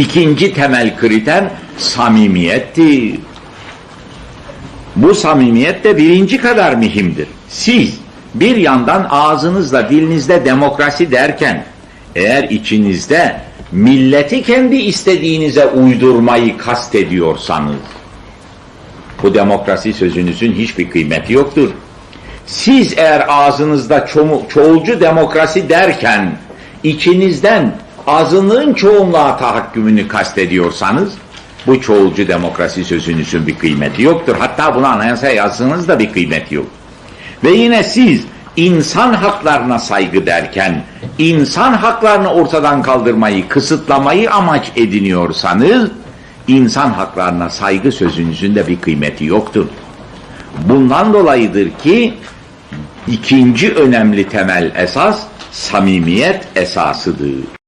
İkinci temel kriter samimiyettir. Bu samimiyet de birinci kadar mühimdir. Siz bir yandan ağzınızla dilinizde demokrasi derken eğer içinizde milleti kendi istediğinize uydurmayı kastediyorsanız bu demokrasi sözünüzün hiçbir kıymeti yoktur. Siz eğer ağzınızda ço- çoğulcu demokrasi derken içinizden azınlığın çoğunluğa tahakkümünü kastediyorsanız bu çoğulcu demokrasi sözünüzün bir kıymeti yoktur. Hatta bunu anayasaya yazsanız da bir kıymeti yok. Ve yine siz insan haklarına saygı derken insan haklarını ortadan kaldırmayı, kısıtlamayı amaç ediniyorsanız insan haklarına saygı sözünüzün de bir kıymeti yoktur. Bundan dolayıdır ki ikinci önemli temel esas samimiyet esasıdır.